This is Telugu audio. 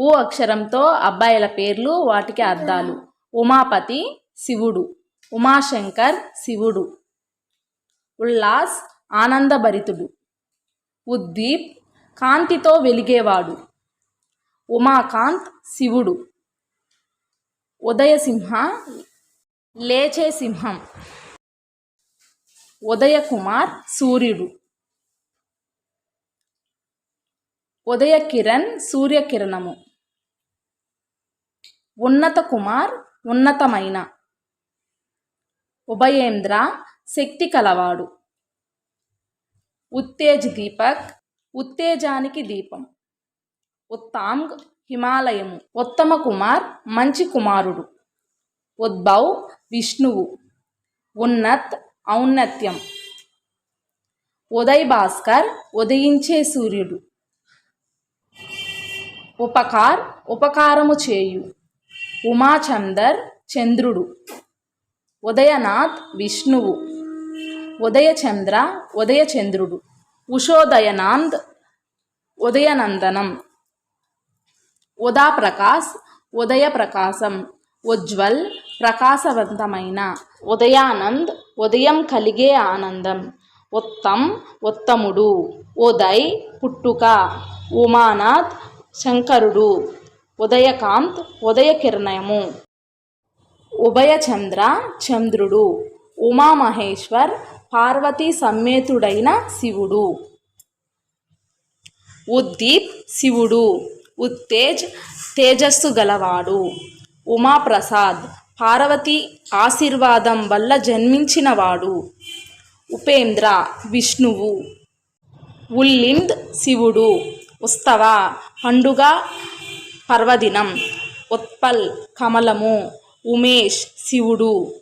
ఊ అక్షరంతో అబ్బాయిల పేర్లు వాటికి అర్థాలు ఉమాపతి శివుడు. ఉమాశంకర్ శివుడు. ఉల్లాస్ ఆనందభరితుడు. ఉద్దీప్ కాంతితో వెలిగేవాడు. ఉమాకాంత్ శివుడు. ఉదయసింహ లేచే సింహం. ఉదయకుమార్ సూర్యుడు. ఉదయ కిరణ్ సూర్యకిరణము. ఉన్నత కుమార్ ఉన్నతమైన. ఉభయేంద్ర శక్తి కలవాడు. ఉత్తేజ్ దీపక్ ఉత్తేజానికి దీపం. ఉత్తాంగ్ హిమాలయము. ఉత్తమ కుమార్ మంచి కుమారుడు. ఉద్భవ్ విష్ణువు. ఉన్నత్ ఔన్నత్యం. ఉదయ్ భాస్కర్ ఉదయించే సూర్యుడు. ఉపకార్ ఉపకారము చేయు. ఉమాచందర్ చంద్రుడు ఉదయనాథ్ విష్ణువు ఉదయచంద్ర ఉదయచంద్రుడు ఉషోదయనాంద్ ఉదయనందనం ఉదాప్రకాశ్ ఉదయప్రకాశం ఉజ్వల్ ప్రకాశవంతమైన ఉదయానంద్ ఉదయం కలిగే ఆనందం ఉత్తమ్ ఉత్తముడు ఉదయ్ పుట్టుక ఉమానాథ్ శంకరుడు. ఉదయకాంత్ ఉదయకిరణయము. ఉభయచంద్ర చంద్రుడు ఉమామహేశ్వర్ పార్వతీ సమ్మేతుడైన శివుడు. ఉద్దీప్ శివుడు ఉత్తేజ్ తేజస్సు గలవాడు. ఉమాప్రసాద్ పార్వతి ఆశీర్వాదం వల్ల జన్మించినవాడు. ఉపేంద్ర విష్ణువు. ఉల్లింద్ శివుడు. ఉత్సవ పండుగ పర్వదినం. ఉత్పల్ కమలము. ఉమేష్ శివుడు.